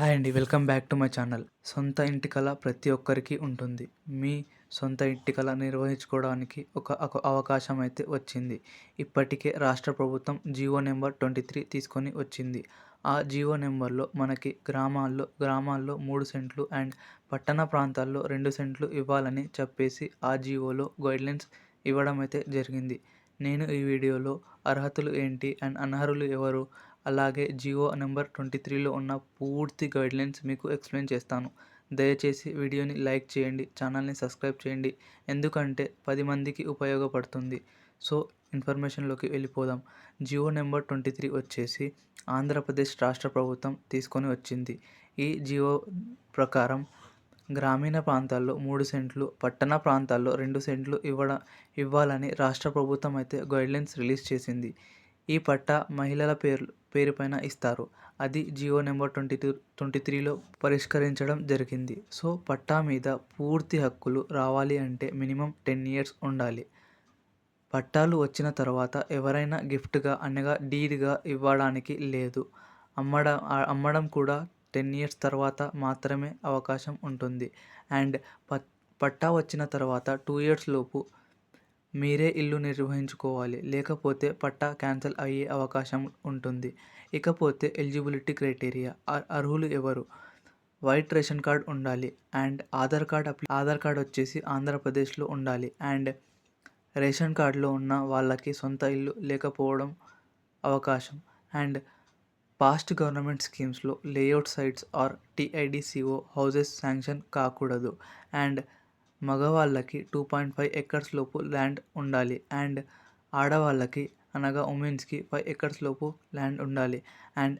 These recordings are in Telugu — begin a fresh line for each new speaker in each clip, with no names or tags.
హాయ్ అండి welcome back to my channel. సొంత ఇంటి కళ ప్రతి ఒక్కరికి ఉంటుంది. మీ సొంత ఇంటి కళ నిర్వహించుకోవడానికి ఒక ఒక అవకాశం అయితే వచ్చింది. ఇప్పటికే రాష్ట్ర ప్రభుత్వం జియో నెంబర్ ట్వంటీ త్రీ తీసుకొని వచ్చింది. ఆ జియో నెంబర్లో మనకి గ్రామాల్లో గ్రామాల్లో మూడు సెంట్లు అండ్ పట్టణ ప్రాంతాల్లో రెండు సెంట్లు ఇవ్వాలని చెప్పేసి ఆ జియోలో గైడ్లైన్స్ ఇవ్వడం అయితే జరిగింది. నేను ఈ వీడియోలో అర్హతలు ఏంటి అండ్ అనర్హులు ఎవరు అలాగే జియో నెంబర్ ట్వంటీ త్రీలో ఉన్న పూర్తి గైడ్లైన్స్ మీకు ఎక్స్ప్లెయిన్ చేస్తాను. దయచేసి వీడియోని లైక్ చేయండి ఛానల్ని సబ్స్క్రైబ్ చేయండి. ఎందుకంటే పది మందికి ఉపయోగపడుతుంది. సో ఇన్ఫర్మేషన్లోకి వెళ్ళిపోదాం. జియో నెంబర్ ట్వంటీ త్రీ వచ్చేసి ఆంధ్రప్రదేశ్ రాష్ట్ర ప్రభుత్వం తీసుకొని వచ్చింది. ఈ జియో ప్రకారం గ్రామీణ ప్రాంతాల్లో మూడు సెంట్లు పట్టణ ప్రాంతాల్లో రెండు సెంట్లు ఇవ్వడం ఇవ్వాలని రాష్ట్ర ప్రభుత్వం అయితే గైడ్లైన్స్ రిలీజ్ చేసింది. ఈ పట్టా మహిళల పేర్లు పేరుపైన ఇస్తారు. అది GO number twenty two twenty త్రీలో పరిష్కరించడం జరిగింది. సో పట్టా మీద పూర్తి హక్కులు రావాలి అంటే మినిమం టెన్ ఇయర్స్ ఉండాలి. పట్టాలు వచ్చిన తర్వాత ఎవరైనా గిఫ్ట్గా అనగా డీడ్గా ఇవ్వడానికి లేదు. అమ్మడం అమ్మడం కూడా టెన్ ఇయర్స్ తర్వాత మాత్రమే అవకాశం ఉంటుంది. అండ్ పట్టా వచ్చిన తర్వాత టూ ఇయర్స్ లోపు మీరే ఇల్లు నిర్వహించుకోవాలి. లేకపోతే పట్టా క్యాన్సిల్ అయ్యే అవకాశం ఉంటుంది. ఇకపోతే ఎలిజిబిలిటీ క్రైటీరియా? అర్హులు ఎవరు? వైట్ రేషన్ కార్డ్ ఉండాలి. And Aadhaar card Aadhaar card వచ్చేసి ఆంధ్రప్రదేశ్లో ఉండాలి. అండ్ రేషన్ కార్డులో ఉన్న వాళ్ళకి సొంత ఇల్లు లేకపోవడం అవకాశం. And past government స్కీమ్స్లో layout sites or TIDCO houses sanction కాకూడదు. అండ్ మగవాళ్ళకి టూ పాయింట్ ఫైవ్ ఎకర్స్ లోపు ల్యాండ్ ఉండాలి అండ్ ఆడవాళ్ళకి అనగా ఉమెన్స్కి ఫైవ్ ఎకర్స్ లోపు ల్యాండ్ ఉండాలి అండ్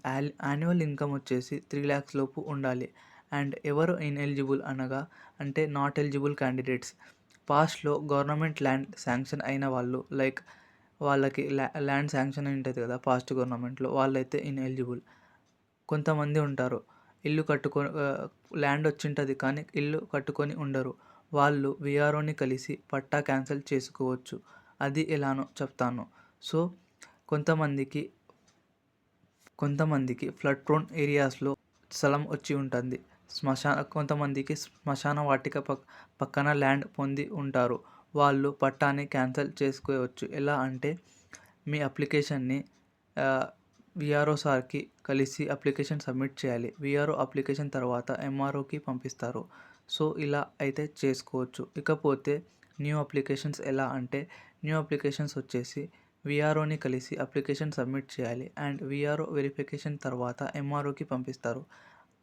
యాన్యువల్ ఇన్కమ్ వచ్చేసి త్రీ ల్యాక్స్ లోపు ఉండాలి అండ్ ఎవరు ఇన్ఎలిజిబుల్ అనగా అంటే నాట్ ఎలిజిబుల్ క్యాండిడేట్స్. పాస్ట్లో గవర్నమెంట్ ల్యాండ్ శాంక్షన్ అయిన వాళ్ళు లైక్ వాళ్ళకి ల్యాండ్ శాంక్షన్ అయి ఉంటుంది కదా పాస్ట్ గవర్నమెంట్లో వాళ్ళైతే ఇన్ఎలిజిబుల్. కొంతమంది ఉంటారు ఇల్లు కట్టుకొని ల్యాండ్ వచ్చింటుంది కానీ ఇల్లు కట్టుకొని ఉండరు. వాళ్ళు విఆర్ఓని కలిసి పట్టా క్యాన్సిల్ చేసుకోవచ్చు. అది ఎలానో చెప్తాను. సో కొంతమందికి కొంతమందికి ఫ్లడ్ ప్రోన్ ఏరియాస్లో స్థలం వచ్చి ఉంటుంది. శ్మశాన కొంతమందికి శ్మశాన వాటిక పక్ పక్కన ల్యాండ్ పొంది ఉంటారు. వాళ్ళు పట్టాని క్యాన్సిల్ చేసుకోవచ్చు. ఎలా అంటే మీ అప్లికేషన్ని విఆర్ఓ సార్కి కలిసి అప్లికేషన్ సబ్మిట్ చేయాలి. విఆర్ఓ అప్లికేషన్ తర్వాత ఎంఆర్ఓకి పంపిస్తారు. సో ఇలా అయితే చేసుకోవచ్చు. ఇకపోతే న్యూ అప్లికేషన్స్ ఎలా అంటే న్యూ అప్లికేషన్స్ వచ్చేసి విఆర్ఓని కలిసి అప్లికేషన్ సబ్మిట్ చేయాలి. అండ్ విఆర్ఓ వెరిఫికేషన్ తర్వాత ఎంఆర్ఓకి పంపిస్తారు.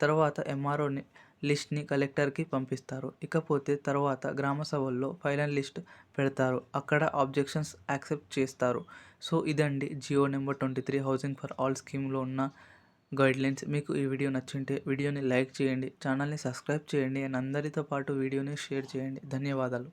తర్వాత ఎంఆర్ఓని లిస్ట్ని కలెక్టర్కి పంపిస్తారు. ఇకపోతే తర్వాత గ్రామ సభల్లో ఫైనల్ లిస్ట్ పెడతారు. అక్కడ ఆబ్జెక్షన్స్ యాక్సెప్ట్ చేస్తారు. సో ఇదండి GO number twenty three housing for all స్కీమ్లో ఉన్న గైడ్లైన్స్. మీకు ఈ వీడియో నచ్చింటే వీడియోని లైక్ చేయండి ఛానల్ని సబ్స్క్రైబ్ చేయండి అండ్ అందరితో పాటు వీడియోని షేర్ చేయండి. ధన్యవాదాలు.